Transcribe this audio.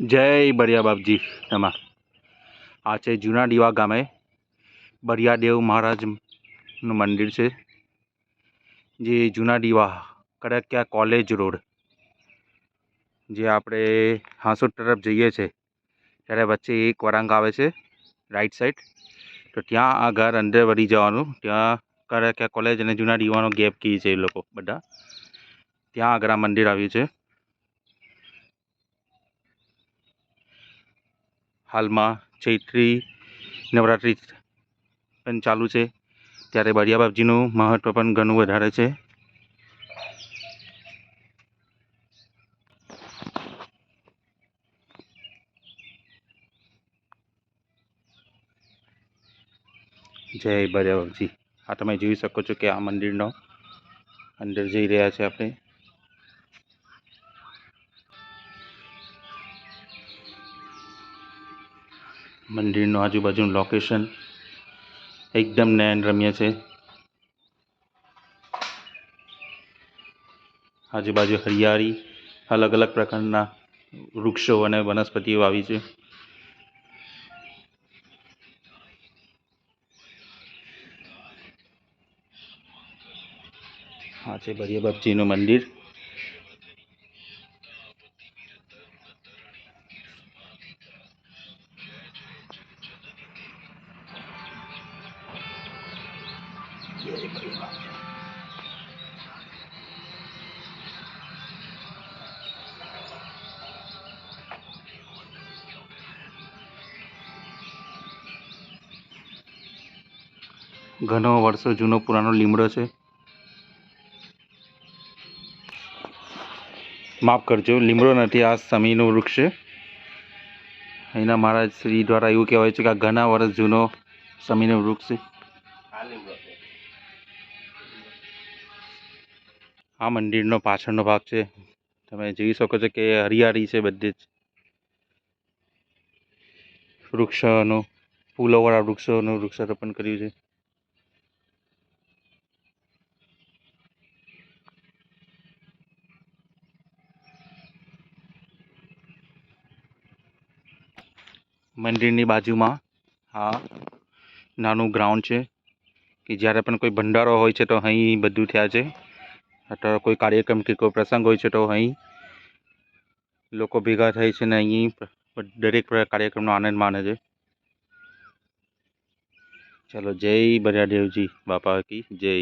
જય બરિયા બાપજી એમાં આ છે જૂના દીવા ગામે બરિયાદેવ મહારાજનું મંદિર છે, જે જૂના દીવા કડકિયા કોલેજ રોડ, જે આપણે હાંસોદ તરફ જઈએ છીએ ત્યારે વચ્ચે એક વરાંગ આવે છે, રાઈટ સાઈડ. તો ત્યાં આ ઘર અંદર વળી જવાનું, ત્યાં કડકિયા કોલેજ અને જૂના ડીવાનો ગેપ કહે છે એ લોકો બધા. ત્યાં આગળ મંદિર આવ્યું છે. હાલમાં ચૈત્રી નવરાત્રિ પણ ચાલુ છે. ત્યારે બળિયા બાપજીનું મહત્ત્વ પણ ઘણું વધારે છે. જય બળિયા બાપજી. આ તમે જોઈ શકો છો કે આ મંદિરનો અંદર જઈ રહ્યા છે આપણે. મંદિરનું આજુબાજુનું લોકેશન એકદમ નયન રમ્ય છે. આજુબાજુ હરિયાળી, અલગ અલગ પ્રકારના વૃક્ષો અને વનસ્પતિઓ આવી છે. આ છે બળિયા બાપજીનું મંદિર. ઘણો વર્ષો જૂનો પુરાનો લીમડો છે. માફ કરજો, લીમડો નથી, આ સમીનું વૃક્ષ છે. અહીંના મહારાજ શ્રી દ્વારા એવું કહેવાય છે કે આ ઘણા વર્ષ જૂનો સમીનું વૃક્ષ છે. આ મંદિરનો પાછળનો ભાગ છે. તમે જોઈ શકો છો કે હરિયાળી છે બધી જ. વૃક્ષોનું, ફૂલોવાળા વૃક્ષોનું વૃક્ષારોપણ કર્યું છે. મંદિરની બાજુમાં આ નાનું ગ્રાઉન્ડ છે કે જ્યારે પણ કોઈ ભંડારો હોય છે તો અહીં બધું થયા છે. અથવા કોઈ કાર્યક્રમ કે કોઈ પ્રસંગ હોય છે તો અહીં લોકો ભેગા થાય છે ને અહીં દરેક કાર્યક્રમનો આનંદ માણે છે. ચલો જય બરાદેવજી બાપા કી જય.